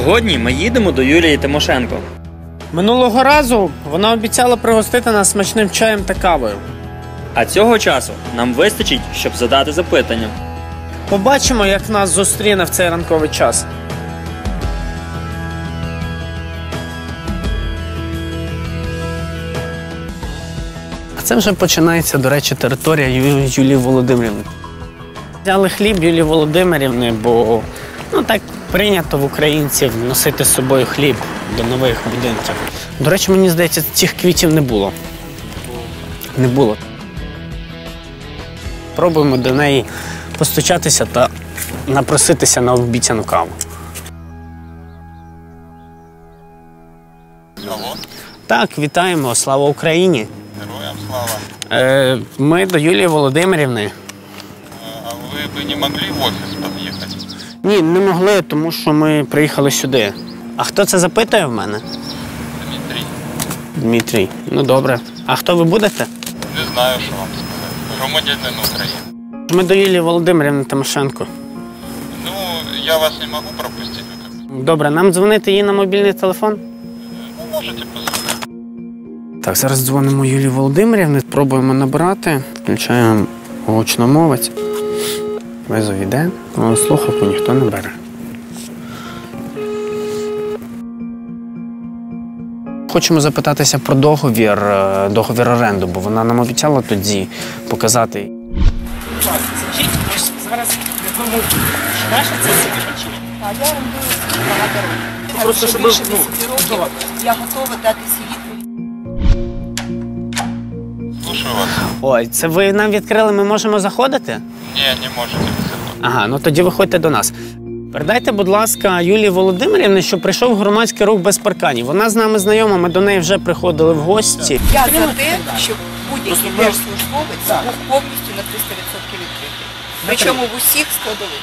Сьогодні ми їдемо до Юлії Тимошенко. Минулого разу вона обіцяла пригостити нас смачним чаєм та кавою. А цього часу нам вистачить, щоб задати запитання. Побачимо, як нас зустріне в цей ранковий час. А це вже починається, до речі, територія Ю- Юлії Володимирівни. Взяли хліб Юлії Володимирівни, бо ну так прийнято в українців носити з собою хліб до нових будинків. До речі, мені здається, цих квітів не було. Не було. Пробуємо до неї постучатися та напроситися на обіцяну каву. Алло, Так, вітаємо, слава Україні. героям слава. Е, ми до Юлії Володимирівни. А вы бы не могли в офис подъехать? Ні, не могли, тому що ми приїхали сюди. А хто це запитує в мене? Дмитрий, Дмитрій. Ну добре. А хто ви будете? не знаю, що вам сказати. Громадянин України. Ми до Юлії Володимирівни Тимошенко. Ну, я вас не. Вы как- Добре, нам дзвонити їй на мобільний телефон? Ну, можете позвонить. Так, зараз дзвонимо Юлії Володимирівні, пробуємо набрати, включаємо гучномовець. Визов йде, але слухавку ніхто не бере. Хочемо запитатися про договір, е, договір оренду, бо вона нам обіцяла тоді показати. Зараз ваша це А я орендую багато років. Просто, щоб, ну, я готова дати всі відповіді. Слушаю вас. Ой, це ви нам відкрили, ми можемо заходити? Не, не можете. Ага, ну тоді виходьте до нас. Передайте, будь ласка, Юлії Володимирівні, що прийшов громадський рух без парканів. Вона з нами знайома, ми до неї вже приходили в гості. Я за те, щоб будь-який держслужбовець був повністю на 300% відкритий. Причому в усіх складових.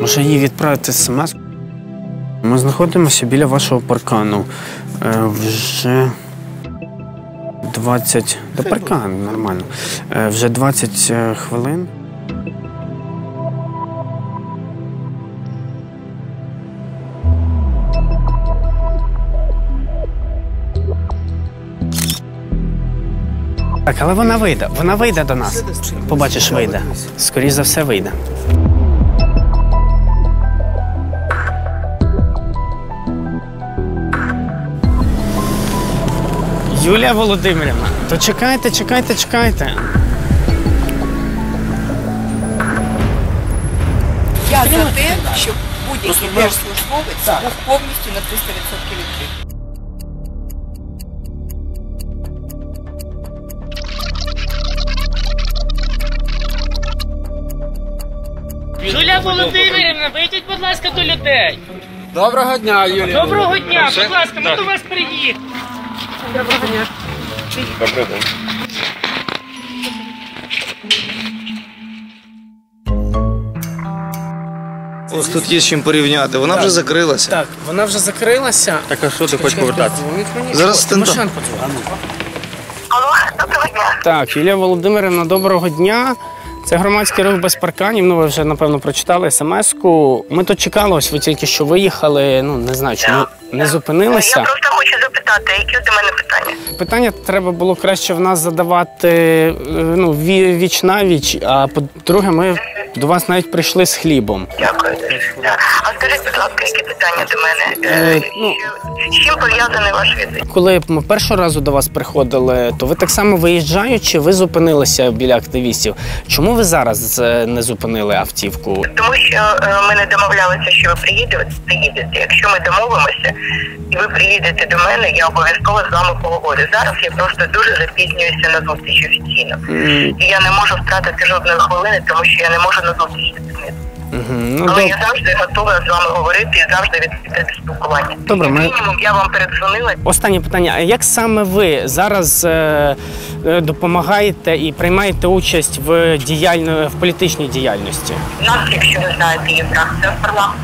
Може їй відправити смс. Ми знаходимося біля вашого паркану. Е, вже 20. До паркану, нормально. Е, вже 20 е, хвилин. Так, але вона вийде. Вона вийде до нас. Побачиш, вийде. Скоріше за все, вийде. Юлія Володимирівна, то чекайте, чекайте, чекайте. Я за те, щоб будь-який держслужбовець був повністю на 300% відкритий. Юлія Володимирівна, вийдіть, будь ласка, до людей. Доброго дня, Юлія. Доброго дня, будь ласка, ми до вас приїхали. Ось тут є з чим порівняти. Вона вже закрилася. Так, вона вже закрилася. Так а що ти хочеш повертатися? Зараз стендап. Тимошенко дзвонить. Так, Юлія Володимирівна, доброго дня. Це громадський рух без парканів. Ну, ви вже напевно прочитали смс-ку. Ми тут чекали, ось ви тільки що виїхали. Ну не знаю, чому не зупинилися. Я просто хочу запитати, які до мене питання? Питання треба було краще в нас задавати е, ну, ві- віч на віч. А по-друге, ми до вас навіть прийшли з хлібом. Дякую дуже. Да. А скажіть, будь ласка, які питання до мене? Е, Е, ну- З чим пов'язаний ваш візит? Коли ми першого разу до вас приходили, то ви так само виїжджаючи, ви зупинилися біля активістів. Чому ви зараз е, не зупинили автівку? Тому що е, ми не домовлялися, що ви приїдете. приїдете. Якщо ми домовимося і ви приїдете до мене, я обов'язково з вами поговорю. Зараз я просто дуже запізнююся на зустріч офіційно. І я не можу втратити жодної хвилини, тому що я не можу на зустріч запізнитися. Мгм, Ну, Але я завжди готова з вами говорити і завжди відкрити спілкування. Добре, ми- Мінімум я вам передзвонила. Останнє питання: а як саме ви зараз е, е, допомагаєте і приймаєте участь в діяльно в політичній діяльності? Нас, якщо ви знаєте, є фракція в парламенті,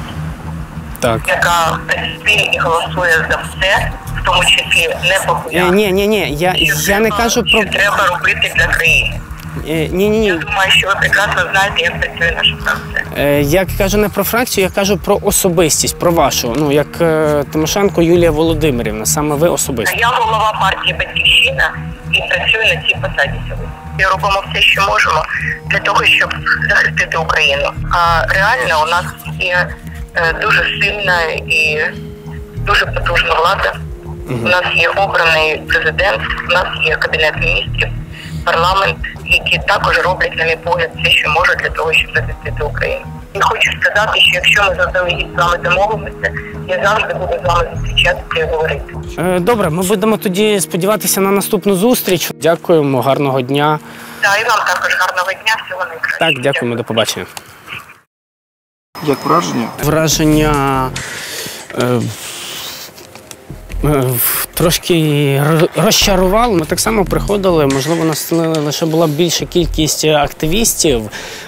Так. яка в принципі і голосує за все, в тому числі не Е, популярно. ні, ні, ні. Я, Що я не треба- кажу про що треба робити для країни. Ні, ні, ні. Я думаю, що ви прекрасно знаєте, як працює наша фракція. Е, я кажу не про фракцію, я кажу про особистість, про вашу. Ну як е, Тимошенко Юлія Володимирівна, саме ви особисто. Я голова партії Батьківщина і працюю на цій посаді сьогодні. І робимо все, що можемо для того, щоб захистити Україну. А реально у нас є е, дуже сильна і дуже потужна влада. У нас є обраний президент, у нас є кабінет міністрів, парламент, які також роблять, на мій погляд, все, що можуть для того, щоб захистити Україну. І хочу сказати, що якщо ми заздалегідь з вами домовимося, я завжди буду з вами зустрічатися і говорити. Е, добре, ми будемо тоді сподіватися на наступну зустріч. Дякуємо, гарного дня. Та і вам також гарного дня, всього найкращого. Так, дякуємо, до побачення. Як враження? Враження. Е, Трошки р- розчарувало. Ми так само приходили. Можливо, у нас лише була більша кількість активістів.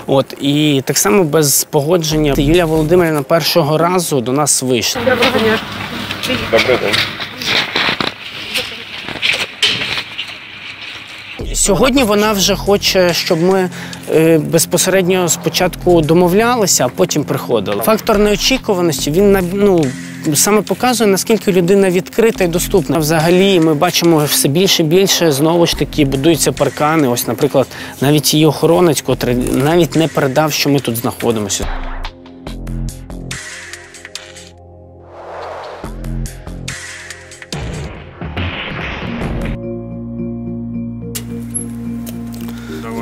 От і так само без погодження Юлія Володимирівна першого разу до нас вийшла. Добрий день. Сьогодні вона вже хоче, щоб ми е, безпосередньо спочатку домовлялися, а потім приходили. Фактор неочікуваності він на- ну, саме показує, наскільки людина відкрита і доступна. Взагалі, ми бачимо все більше і більше знову ж таки будуються паркани. Ось, наприклад, навіть її охоронець, котрий навіть не передав, що ми тут знаходимося.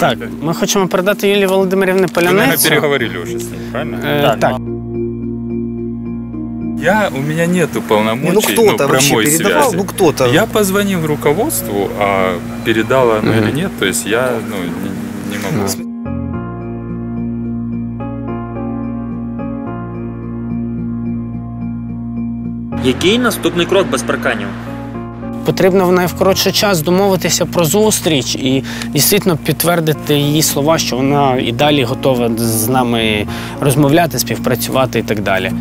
Так, ми хочемо передати Юлії Володимирівні Полянець. переговорили уже с ним, правильно? Е, так. Я, у меня нету Не, полномочий, ну кто-то вообще прямой передавал, связи. ну кто-то. Я позвонил руководству, а передала оно Мгм. или нет, то есть я ну, не, не могу. Який наступний крок без парканів? Потрібно в найвкоротший час домовитися про зустріч і дійсно підтвердити її слова, що вона і далі готова з нами розмовляти, співпрацювати і так далі.